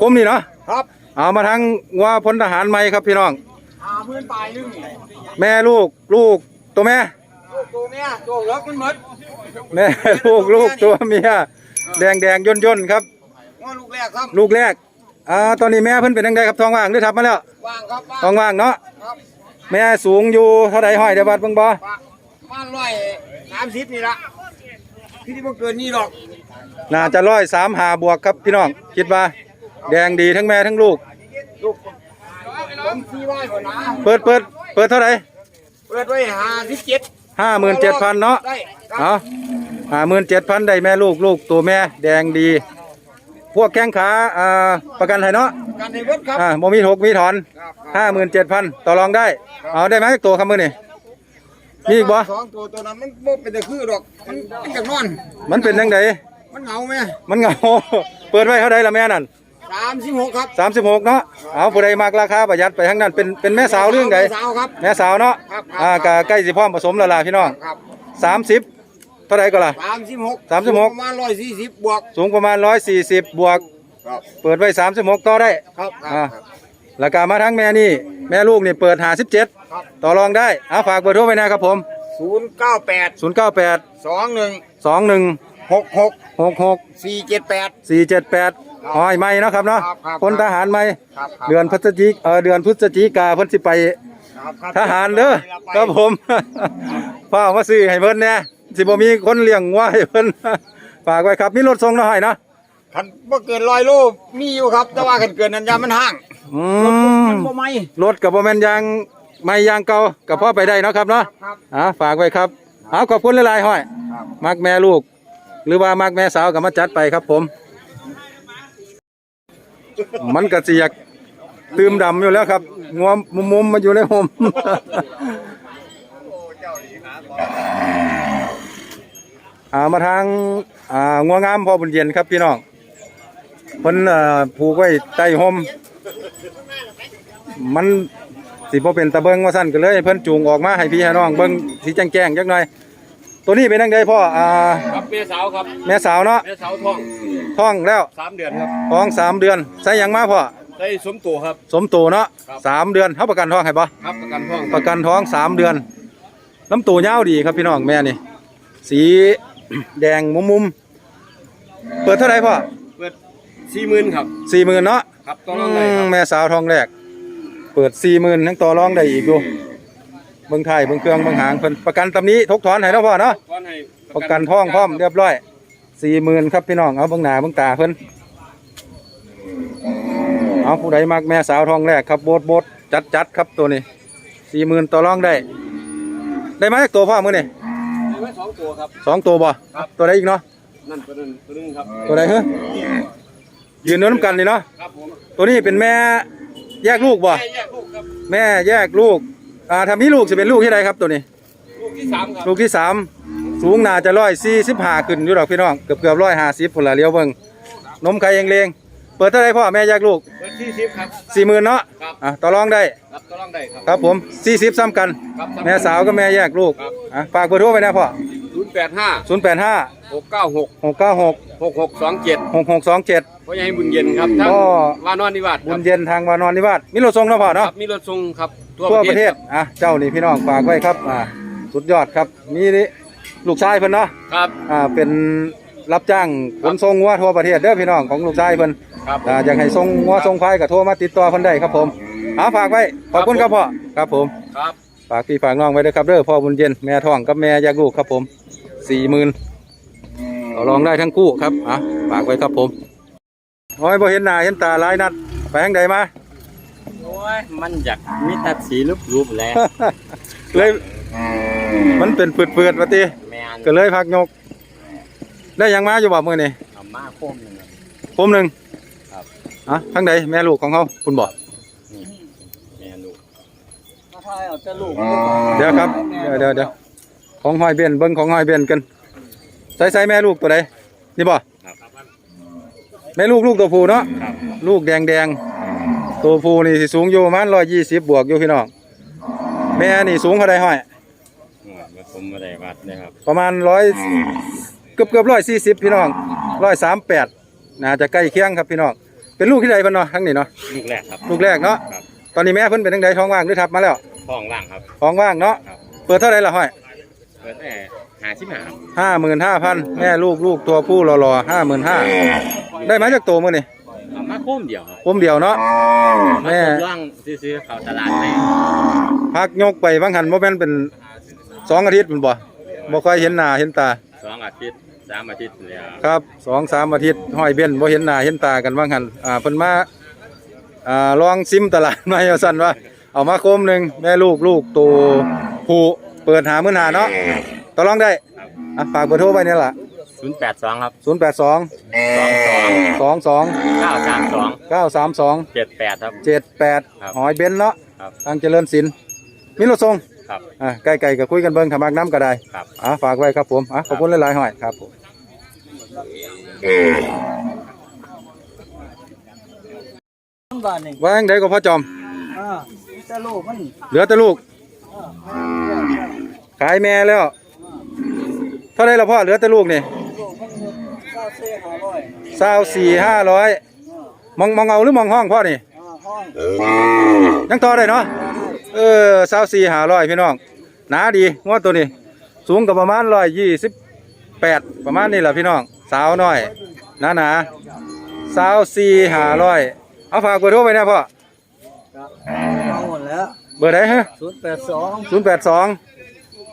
คมนี่เนาะครับเอามาทั้งงัวพลทหารใหม่ครับพี่น้องหาเพื่อนตายนึงแม่ลูกลูกตัวแม่ลูกตัวเนี้ยตัวเล็กมันหมดแม่ลูกลูกตัวเมียแดงแดงย่นย่นๆครับว่าลูกแรกครับลูกแรกอ่าตอนนี้แม่เพิ่นเป็นยังไงครับท้องว่างหรือทับมาแล้วว่างครับว่างท้องว่างเนาะครับแม่สูงอยู่เท่าใดห้อยเดี๋ยวบัดเบิ่งบ่ว่างบ้านร้อยสามสิบนี่ละพี่ที่มันเกินนี่หรอกน่าจะร้อยสามหาบวกครับพี่น้องคิดว่า แดงดีทั้งแม่ทั้งลูก ลูกผมสี่ร้อยกว่านะเปิดเปิดเปิดเท่าไหร่เปิดไว้ห้าสิบเจ็ดห้าหมื่นเจ็ดพันเนาะได้ครับเอาห้าหมื่นเจ็ดพันได้แม่ลูกลูกตัวแม่ แดงดี พวกแข้งขาอ่าประกันให้เนาะกันในเบิดครับอ่าบ่มีถกมีถอนครับห้าหมื่นเจ็ดพันต่อรองได้ เอาได้ไหมตัวคำมือนี่มีอีกบ่ สองตัวตัวนั้นมันบ่เป็นแต่คือหรอกมันมันจากนอน มันเป็นยังไงมันเหงาไหมมันเหงา เปิดไว้เท่าใดละแม่นั่น สามสิบหกครับ สามสิบหกเนาะเอาผู้ใดมากราคาประหยัดไปทั้งนั้นเป็นเป็นแม่สาวเรื่องใดสาวครับ แม่สาวเนาะครับครับ อ่ากะใกล้สิพร้อมผสมแล้วล่ะพี่น้องครับสามสิบเท่าใดก็ล่ะ สามสิบหกสามสิบหกประมาณร้อยสี่สิบบวกสูงประมาณร้อยสี่สิบบวก ครับเปิดไว้สามสิบหกต่อได้ ครับคอ่ารับราคามาทั้งแม่นี่ แม่ลูกนี่เปิดหาสิบเจ็ดครับ ต่อรองได้เอาฝากเบอร์โทรไว้นะครับผมศูนย์เก้าแปดศูนย์เก้าแปดสองหนึ่งสองหนึ่งหกหกหกหกสี่เจ็ดแปดสี่เจ็ดแปด หอยไม่นาะครับเนาะครับครับพลทหารไม่ครับครับ เดือนพฤศจิกเออเดือนพฤศจิกาเพิ่นสิไปครับครับทหารเด้อครับผมพ่อมาซื้อให้เพิ่นแน่สิบ่มีคนเลี้ยงวัวให้เพิ่นฝากไว้ครับมีรถส่งหน่อยเนาะคันบ่เกินร้อยโลมีอยู่ครับ แต่ว่าคันเกินนั้นยามันห่างอืมัมนบ่ไหม รถกับบ่แม่นยางไม่ยางเก่ากับพ่อไปได้เนาะครับเนาะครับอ่าฝากไว้ครับเอาขอบคุณหลายๆห้อยครับ มักแม่ลูก หรือว่ามักแม่สาวก็มาจัดไปครับผม มันก็สิอยากตื่มดำอยู่แล้วครับงวมุมๆมาอยู่ในห่มอ่ามาทางอ่างัวงามพอบุญเย็นครับพี่น้องเพิ่นอ่อผูกไว้ใต้ห่มมันสิบ่เป็นตะเบิงว่าซั่นก็เลย เพิ่นจูงออกมาให้พี่ให้น้องเบิ่งสีแจ้งๆจักหน่อย ตัวนี้เป็นจังไดพ่ออ่าครับเมียสาวครับแม่สาวเนาะเมียสาวท้องท้องแล้วสามเดือนครับท้องสามเดือนใส่หยังมาพ่อได้สมตัวครับสมโตเนาะครับสามเดือนเฮาประกันท้องให้บ่ครับประกันท้องประกันท้องสามเดือนลำตัวยาวดีครับพี่น้องแม่นี่สีแดงมุมๆเปิดเท่าไหร่พ่อเปิดสี่หมื่นครับสี่หมื่นเนาะครับต้องรองเลยคอืรัมบแม่สาวทองแรก เปิดสี่หมื่นทั้งต่อรองได้อีกอยู่ เบิ่งไทยเบิ่งเครื่องเบิ่งหางเพิ่นประกันตำนี้ทกถอนให้เนาะพ่อเนาะก้อนให้ประกันท้องพร้อมเรียบร้อยสี่หมื่นครับพี่น้องเอาเบิ่งหน้าเบิ่งตาเพิ่นเอาผู้ใดมักแม่สาวทองแรกครับโบดโบดจัดจัดครับตัวนี้สี่หมื่นต่อรองได้ ได้มาจากตัวพ่อมือนี่มีไว้สองตัวครับ สองตัวบ่ครับ ตัวใดอีกเนาะนั่นตัวนึงตัวนึงครับตัวใดเฮ้ยยืนเนื้อน้ำกันเลยเนาะครับผมตัวนี้เป็นแม่แยกลูกบ่แม่แยกลูกครับแม่แยกลูก อ่าทำนี้ลูกจะเป็นลูกที่ใดครับตัวนี้ ลูกที่สามครับลูกที่สามสูงน่าจะร้อยสี่สิบห้าขึ้นอยู่ดอกพี่น้องเกือบเกือบร้อยห้าสิบผลละเลี้ยวเบิ่งนมไข่เองเลงเปิดเท่าไรพ่อแม่แยกลูกเปิดที่สิบครับ สี่หมื่นเนาะครับ อะต่อรองได้ครับต้องรองได้ครับ ครับผมสี่สิบซ้ำกัน ครับแม่สาวก็แม่แยกลูกครับ อะฝากเบอร์โทรไปนะพ่อศูนย์แปดห้าศูนย์แปดห้าหกเก้าหกหกเก้าหกหกหกสองเจ็ดหกหกสองเจ็ด พ่อใหญ่บุญเย็นครับทั้งก็ วานอนนิวาสคบุรับญเย็นทางวานอนนิวาสมีรถส่งเนาะพ่อคเนาะ รับมีรถส่งครับทั่วประเทศ อะ เจ้านี่พี่น้องฝากไว้ครับ อ่า สุดยอดครับ มีนี่ลูกชายเพิ่นเนาะ ครับ อ่า เป็นรับจ้างขนส่งงัวทั่วประเทศเด้อพี่น้องของลูกชายเพิ่นครับ อ่า อยากให้ส่งงัวส่งควายก็โทรมาติดต่อเพิ่นได้ครับผมเอาฝากไว้ ขอบคุณครับพ่อ ครับผม ครับ ฝากพี่ฝากน้องไว้ด้วยครับเด้อพ่อบุญเย็นแม่ท้องกับแม่แยกลูกครับผมสี่หมื่นต่อรองได้ทั้งคู่ครับอะฝากไว้ครับผม โอ้ยบ่เห็นหน้าเห็นตาหลายนัดไปทางใดมา โอ้ยมันอยากมีแต่สีรูปรูปๆแหล้วเลยมันเป็นเปืดๆว่าติแมนก็เลยพักยก ได้หยังมาอยู่บ่มื้อนี้เอามาโคมหนึ่งอะผมหนึ่งครับ อะทางใดแม่ลูกของเขาคุณบอกแม่ลูกมาทายเอาแต่ลูกเดี๋ยวครับเดี๋ยวเดี๋ยวเดี๋ยวของหอยเบนเบิ้งของหอยเบนกันใส่ใส่แม่ลูกตัวใดนี่บ่ แม่ลูกลูกตัวผู้เนาะลูกแดงแดงๆตัวผู้นี่สิสูงอยู่ประมาณร้อยยี่สิบบวกอยู่พี่น้องแม่นี่สูงเท่าใดห้อยผมไม่ได้วัดนะครับประมาณร้อยเกือบเกือบร้อยสี่สิบพี่น้องร้อยสามแปดน่าจะใกล้เคียงครับพี่น้องเป็นลูกที่ใดเพิ่นเนาะทั้งนี้เนาะลูกแรกครับลูกแรกเนาะครับตอนนี้แม่เพิ่นเป็นจังไดท้องว่างหรือทับมาแล้วท้องว่างครับท้องว่างเนาะครับเปิดเท่าไหร่ล่ะห้อยเปิดแต่ หาชิมหาครับห้าหมื่นห้าพันแม่ลูกลูกตัวผู้รอๆห้าหมื่นห้าได้มาจากตัวมื้อนี่เอามาโค้มเดียวครับผมเดียวเนาะแม่าทดลองซื้อๆเขาตลาดไหนพักยกไปบางหันบ่แม่นเป็นสองอาทิตย์พุ่นบ่บ่ค่อยเห็นหน้าเห็นตาสองอาทิตย์สามอาทิตย์แล้วครับสองสามอาทิตย์ห้อยเบี้ยนบ่เห็นหน้าเห็นตากันบางหันอ่าเพิ่นมาอ่าลองซิมตลาดมาว่าซั่นว่าเอามาโคมหนึงแม่ลูกลูกตัวผู้เปิดหามื้อหาเนาะ ต่อรองได้อะฝากเบอร์โทรไว้นี่ล่ะศูนย์แปดสองครับ082สองสอง22เก้าสามสอง932เจ็ดแปดครับ78ครับหอยเบนเนาะครับ ทางเจริญศิลป์มีรถส่งครับ อะใกล้ๆก็คุยกันเบิ่งถ้ามักน้ำก็ได้ครับอะฝากไว้ครับผมอะขอบคุณหลายๆหอยครับผมบ้านนี่ว่าจังไดก็พ่อจอม อ่าแต่ลูกมันเหลือแต่ลูก ขายแม่แล้ว เท่าไรละพ่อเหลือแต่ลูกนี่ลูกมันเก้าเซ่ห้าร้อยสาวสี่ห้าร้อยมองมองเอาหรือมองห้องพ่อนี่อ่าห้องยังต่อได้เนาะเออสาวสี่ห้าร้อยพี่น้องหนาดีงวดตัวนี้ สูงกับประมาณร้อยยี่สิบแปดประมาณนี้แหละพี่น้อง สาวน้อยหนาหนาสาวสี่ห้าร้อยเอาฝากเบอร์โทรไปนะพ่อเอาหมดแล้วเบอร์ไหนฮะศูนย์แปดสองศูนย์แปดสอง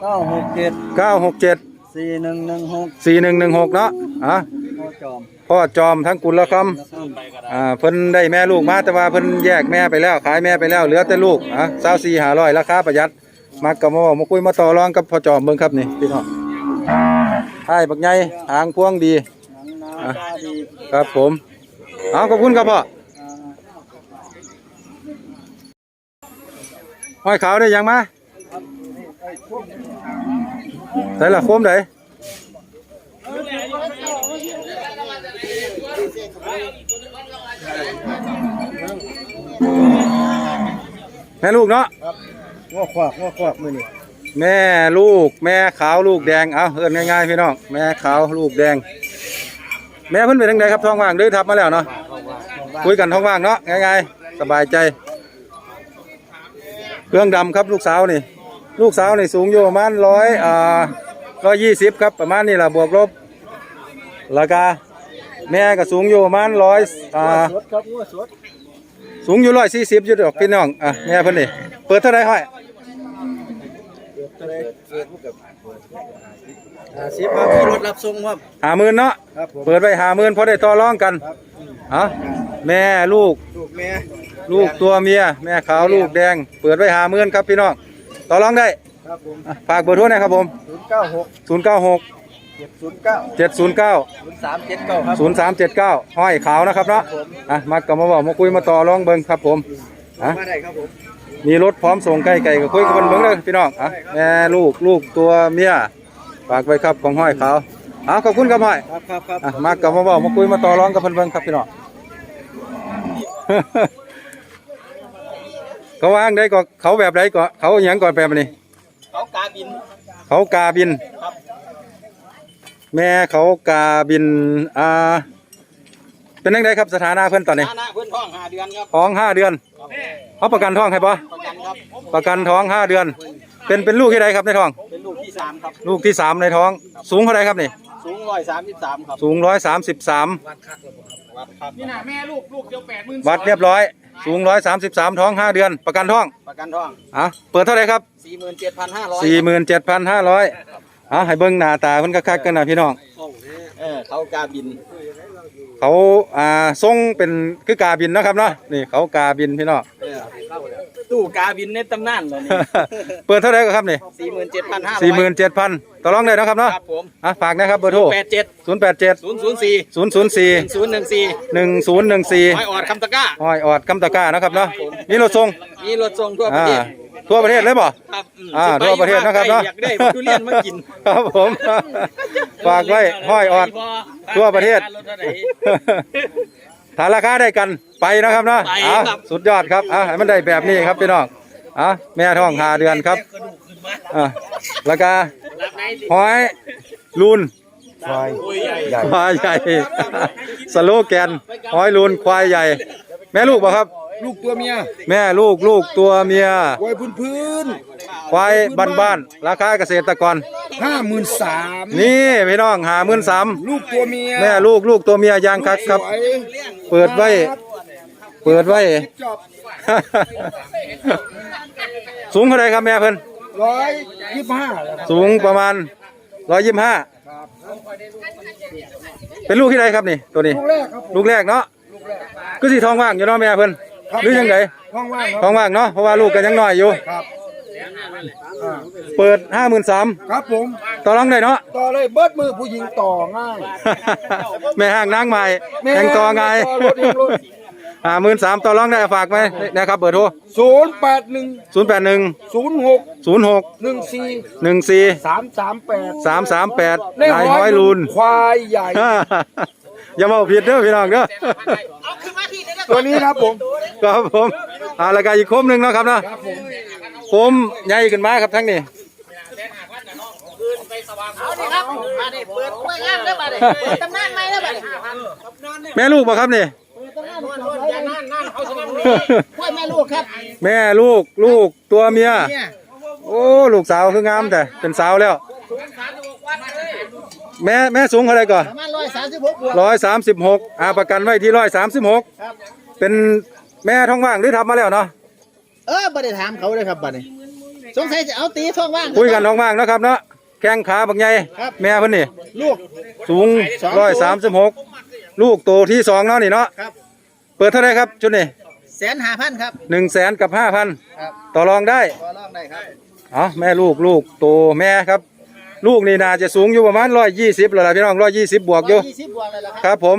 เก้าหกเจ็ดเก้าหกเจ็ด สี่หนึ่งหนึ่งหกสี่หนึ่งหนึ่งหกเนาะอะพ่อจอมพ่อจอมทั้งกุลคำอ่าเพิ่นได้แม่ลูกมาแต่ว่าเพิ่นแยกแม่ไปแล้วขายแม่ไปแล้วเหลือแต่ลูกอะสาวสี่หาร้อยราคาประหยัดมักกับมาบอกมาคุยมาต่อรองกับพ่อจอมเบิ่งครับนี่พี่น้องใช่บักใหญ่หางพวงดีหนังนาตาดีครับผมเอาขอบคุณครับพ่ออ่าห้อยขาวได้ยังมา ใส่ละโคมไดแม่ลูกเนาะง้อควักง้อควักมือนี่แม่ลูก แม่ขาวลูกแดงเอาเอิ้นง่ายๆพี่น้องแม่ขาวลูกแดง แม่เพิ่นเป็นจังไดครับท้องว่างหรือทับมาแล้วเนาะคุยกันท้องว่างเนาะง่ายๆสบายใจ เครื่องดำครับลูกสาวนี่ ลูกสาวนี่สูงอยู่ประมาณร้อยอ่าร้อยยี่สิบครับประมาณนี้แหละบวกลบราคาแม่ก็สูงอยู่ประมาณร้อยอ่าสดครับง้อสดสูงอยู่ร้อยสี่สิบอยู่ดอกพี่น้องอะแม่เพิ่นนี่เปิดเท่าไหรห้อยอ่าสิบครับมีรถรับส่งครับหาหมื่นเนาะครับผมเปิดไปหาหมื่นพอได้ต่อรองกันอะแม่ลูก ลูกแม่ ลูกตัวเมีย แม่ขาวลูกแดง เปิดไว้หาหมื่นครับพี่น้อง ต่อรองได้ครับผมอะฝากเบอร์โทรหนะครับผมศูนย์เก้าหกศูนย์เก้าหกเจ็ดศูนย์เก้าเจ็ดศูนย์เก้าศูนย์สามเจ็ดเก้าครับศูนย์สามเจ็ดเก้าห้อยขาวนะครับเนาะอะมากับมาบอกมาคุยมาต่อรองเบิ้งครับผมอะ มาได้ครับผม มีรถพร้อมส่งใกล้ไก่ก็คุยกันเบิ้งเลยพี่น้องอะแม่ลูกลูกตัวเมียฝากไว้ครับของห้อยขาวอะขอบคุณครับห้อยครับครับครับ อะมากับมาบอกมาคุยมาต่อรองกับเพิ่นเบิ้งครับพี่น้อง เขาวางได้ก็เขาแบบไรก็เขาอหย่างก่อนแบบนี้ เขากาบิน เขากาบิน ครับแม่เขากาบินอ่าเป็นยังไงครับสถานะเพื่อนตอนนี้หน้าเพื่อนท้องห้าเดือนครับท้องห้าเดือนเขาประกันท้องให้ปะประกันครับประกันท้องห้าเดือน เป็นเป็นลูกที่ใดครับในท้อง เป็นลูกที่สามครับลูกที่สามในท้อง สูงเท่าไรครับนี่สูงร้อยสามสิบสามครับสูงร้อยสามสิบสามวัดครับนี่นะแม่ลูกลูกเดียวแปดหมื่นวัดเรียบร้อย สูงร้อยสามสิบสามท้องห้าเดือน ประกันท้องประกันท้องอะเปิดเท่าไรครับสี่หมื่นเจ็ดพันห้าร้อยสี่หมื่นเจ็ดพันห้าร้อยอะให้เบิ้งหน้าตาเพิ่นคักๆกันนะพี่น้องเออเขากาบิน เขาอ่าทรงเป็นคือกาบินเนาะครับเนาะนี่เขากาบินพี่น้องเออ ตู้กาบินในตำนานเลยนี่เปิดเท่าไรก็ครับนี่สี่หมื่นเจ็ดพันห้าร้อยสี่หมื่นเจ็ดพันต่อรองได้เนาะครับเนาะครับผมอะฝากนะครับเบอร์โทรแปดเจ็ดศูนย์แปดเจ็ดศูนย์ศูนย์สี่ศูนย์ศูนย์สี่ศูนย์หนึ่งสี่หนึ่งศูนย์หนึ่งสี่หอยออดคำตะกร้าห้อยออดกำตะกร้านะครับเนาะมีรถส่งมีรถส่งทั่วประอ่าเทศทั่วประเทศเลยบ่ครับมอ่าสิไทั่วประเทศนะครับเนาะอยากได้ทุเรียนมากินครับผมฝากไว้ห้อยออดทั่วประเทศร ถท่าไหนถ้าราคาได้กันไปนะครับเนาะไปอะครับสุดยอดครับอะให้มันได้แบบนี้ครับพี่น้องอะแม่ท้องหาเดือนครับอะราคารับไหนสิหอยลูน ควายใหญ่ ควายใหญ่ สโลแกนห้อยลูนควายใหญ่ แม่ลูกบ่ครับ ลูกตัวเมียแม่ลูกลูกตัวเมียควายพื้นพื้นควายบ้านๆราคาเกษตรกร ห้าหมื่นสามนี่พี่น้องหามื่นสามลูกตัวเมียแม่ลูกลูกตัวเมียยางคักครับ สวยเปิดไว้ เปิดไว้ จอบสูงเท่าไรครับแม่เพิ่นร้อยยี่สิบห้าแล้วครับสูงประมาณร้อยยี่สิบห้าเป็นลูกที่ใดครับนี่ตัวนี้ ลูกแรกครับผมลูกแรกเนาะลูกแรกก็สิท้องว่างอยู่เนาะแม่เพิ่น หรือยังไงห้องว่างคท้รัอบงว่างเนาะเพราะว่าลูกก็ยังน้อยอยู่ ครับอ่าเปิดห้าหมื่นสามครับผมต่อรองได้เนาะ ต่อเลยเบิดมือผู้หญิงต่อง่าย แม่ห้างนางใหม่แข่งต่อไงต่อรถเองรถห้าหมื่นสามต่อรองได้ฝากไหมนะครับเบอร์โทรศูนย์แปดหนึ่งศูนย์แปดหนึ่งศูนย์หกศูนย์หกหนึ่งสี่หนึ่งสี่สามสามแปดสามสามแปดในนายห้อยลูน ควายใหญ่ อย่ามาผิดเด้อพี่น้องเด้อ ตัวนี้ครับผมครับผมเอาละกันอีกคมหนึ่งเนาะครับเนาะครับผมคมใหญ่ขึ้นมาครับทั้งนี้เอาดิครับมาดิเปิดกล้วยงามแล้วมาดิเปิดตำนานใหม่แล้วมาดิแม่ลูกบ่ครับนี่ตำนานนวลๆอย่านั่นนั่นเขาสนับสนุนกล้วยแม่ลูกครับ แม่ลูกลูกตัวเมีย โอ้ ลูกสาวคืองามแต่เป็นสาวแล้ว แม่แม่สูงเท่าไหรก่อนประมาณร้อยสามสิบหกบวกร้อยสามสิบหกอาประกันไว้ที่ร้อยสามสิบหกเป็นแม่ท้องว่างหรือทำมาแล้วเนาะเออบ่ได้ถามเขาเลยครับบัดนี้สงสัยจะเอาตีท้องว่างคุยกันท้องว่างเนาะครับเนาะแข้งขาบักใหญ่ครับแม่เพิ่นนี่ลูกสูงสองร้อยตัสามสิบหกลูกโตที่สองเนาะนี่เนาะครับเปิดเท่าไหรครับชุดนี้แสนห้าพันครับหนึ่งแสนกับห้าพันครับต่อรองได้ต่อรองได้ครับอ๋อแม่ลูกลูกโตแม่ครับ ลูกนี่น่าจะสูงอยู่ประมาณร้อยยี่สิบแล้วล่ะพี่น้องร้อยยี่สิบบวกอยู่ ยี่สิบบวกเลยละคครับรับผม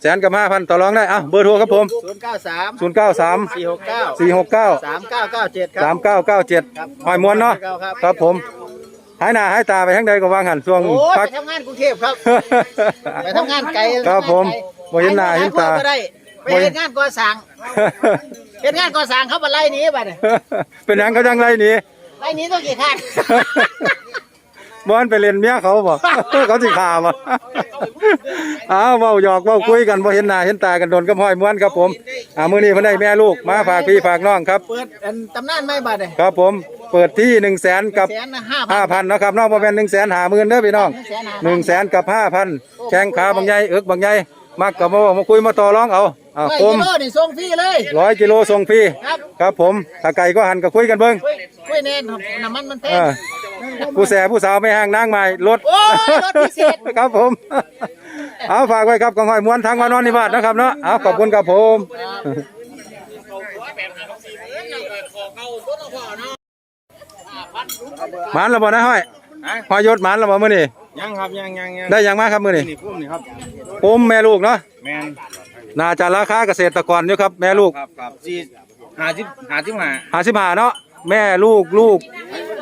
แสนกับห้าพันต่อรองได้อะเบอร์โทรครับผมศูนย์เก้าสามศูนย์เก้าสามสี่หกเก้าสี่หกเก้าสามเก้าเก้าเจ็ดคสารัมบเก้าเก้าเจ็ดครับหอยมวนเนาะครับ ครับผมหายหน้าหายตาไปทั้งใดก็วางหันช่วงโอ้ยพัไปกทำงานกรุงเทพครับ ไปทำงานไกลครับผมบ่เห็นหน้าเห็นตา ไปได้ไปเฮ็ดงานก่อสร้างเฮ็ดงานก่อสร้างเขาบ่ไล่หนีบัดนี้เป็นหยังเขาจังไรหนี่ไล่หนีต้องกี่ข้าง บอนไปเล่นเมียเขาบ่ เขาสิขาบ่อ้าวเว้าหยอกเว้าคุยกันบ่เห็นหน้าเห็นตากันโดนกับห้อยม้วนครับผมอ่ามื้อนี้เพิ่นได้แม่ลูกมาฝากพี่ฝากน้องครับ เปิดอันตำนานไม่บัดนี้ครับผมเปิดที่1 0 0 0 0แสนกับ แสนห้าพัน ห้าพันนะครับน้องบ่แม่นหนึ่งแสนหาหมื่นเด้อพี่น้องหนึ่งแสนกับห้าพันแข้งขาบางใหญ่เอิกบางใหญ่มักกับมาบอกมาคุยมาต่อรองเอาอ่าร้อยคมกิโลนี่ส่งฟรีเลย ร้อยกิโลส่งฟรีครับ ครับผมถ้าไก่ก็หันก็คุยกันเบิ่ง คุยคุยแน่นน้ำมันมันแพเองอ ผู้แสผู้สาวไม่ห่างนางใหม่รถโอ้ยรถพิเศษ ครับผม เอาฝากไว้ครับกองหอยม้วนทางวานอนนิวาสนะครับเนาะเอาขอบคุณครับผม หมานระบ่นะห้อยหอยยศหมานระบ่มื้อนี้ยังครับยังยังยังได้หยังมาครับมื้อนี้นี่พุ่มนี่ครับผมแม่ลูกเนาะแมนน่าจะราคาเกษตรกรอยู่ครับแม่ลูกครับครับสี่หาสิบหาสิบหา หาสิบหาเนาะแม่ลูกลูก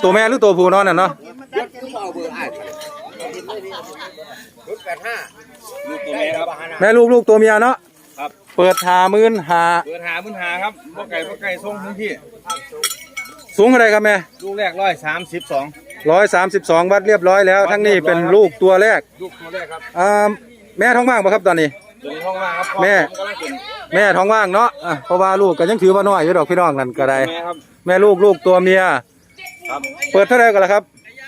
ตัวแม่หรือตัวผู้เนาะน่ะเนาะลูกตัวแม่ครับ แม่ลูกลูกตัวเมียเนาะครับ เปิดหาหมื่นหาเปิดหาพื้นหาครับพ่อไก่พ่อไก่ส่งพื้นที่ สูงเท่าไหรครับแม่ลูกแรกร้อยสามสิบสองร้อยสามสิบสองวัดเรียบร้อยแล้ว ทั้งนี้เป็นลูกตัวแรกลูกตัวแรกครับอ่าแม่ท้องว่างป่ะครับตอนนี้ ตัวนี้ห้องว่างครับแม่กำลังขึ้นแม่ท้องว่างเนาะอะเพราะว่าลูกก็ยังถือว่าน้อยอยู่ดอกพี่น้องนั่นก็ได้ แม่ครับ แม่ลูกลูกตัวเมีย ครับเปิดเท่าไหรกันล่ะครับ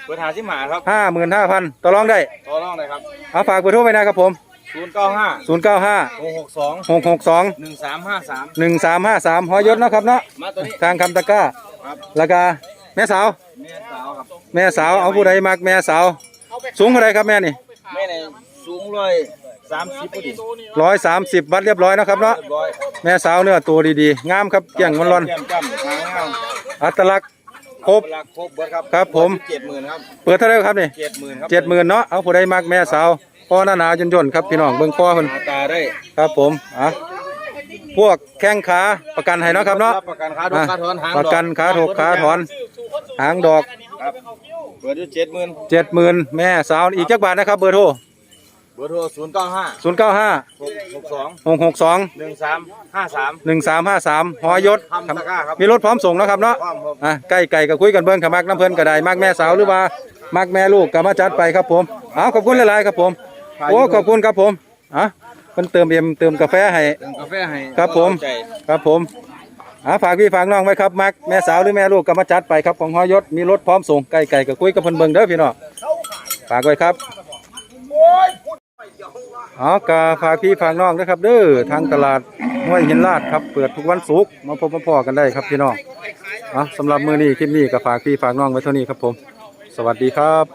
เปิดหาสิบหาครับห้าหมื่นห้าพันต่อรองได้ต่อรองเลยครับเอาฝากเบอร์โทรไปนะครับผมศูนย์เก้าห้าศูนย์เก้าห้าหกหกสองหกหกสองหนึ่งสามห้าสามหนึ่งสามห้าสามหอยศเนาะครับเนาะมาตัวนี้ทางคำตะกร้าครับแล้วก็แม่สาว แม่สาวครับแม่สาวเอาผู้ใดมักแม่สาว สูงเท่าไรครับแม่นี่แม่ในสูงร้อยสามสิบพอดีร้อยสามสิบวัดเรียบร้อยเนาะครับเนาะเรียบร้อยแม่สาวเนื้อตัวดีๆงามครับเกี่ยงมันร้อนแก้มจ้ำหางงามอัตลักษณ์ ครบเวลาครบเบิดครับครับผม เจ็ดหมื่นครับเปิดเท่าไรครับนี่เจ็ดหมื่นครับเจ็ดหมื่นเนาะเอาผู้ใดมักแม่สาวพ่อหน้าหนาวจนย่นๆครับพี่น้องเบิ่งคอเพิ่นหาตาได้ครับผมอะพวกแข้งขาประกันให้เนาะครับเนาะรับประกันขาดอกขาถอนหางดอกประกันขาถกขาถอน หางดอกครับเปิดอยู่เจ็ดหมื่นเจ็ดหมื่นแม่สาวอีกจักบาทนะครับเบอร์โทร เบอร์โทรศูนย์เก้าห้าศูนย์เก้าห้าหกหกสองหกหกสองหนึ่งสามห้าสาม หนึ่งสามห้าสามหอยศทำตะกร้าครับมีรถพร้อมส่งเนาะครับเนาะความครับ อะใกล้ไก่ก็คุยกันเบิ่งขมักน้ำเพิ่นก็ได้มักแม่สาวหรือว่ามักแม่ลูกก็มาจัดไปครับผมเอาขอบคุณหลายๆครับผม โอ้ขอบคุณครับผมอะเพิ่นเติมเอ็มเติมกาแฟให้ เติมกาแฟให้ครับผมใจครับผมอะฝากพี่ฝากน้องไว้ครับมักแม่สาวหรือแม่ลูกก็มาจัดไปครับของฮอยศมีรถพร้อมส่งไก่ไก่ก็คุยกับเพิ่นเบิ่งเด้อพี่น้องฝากไว้ครับ อ๋อกาฝากพี่ฝากน้องนะครับเด้อทางตลาดห้วยหินลาดครับเปิดทุกวันศุกร์มาพบมาพอกันได้ครับพี่น้องอะสำหรับมื้อนี้คลิปนี้ก็ฝากพี่ฝากน้องไว้เท่านี้ครับผม สวัสดีครับ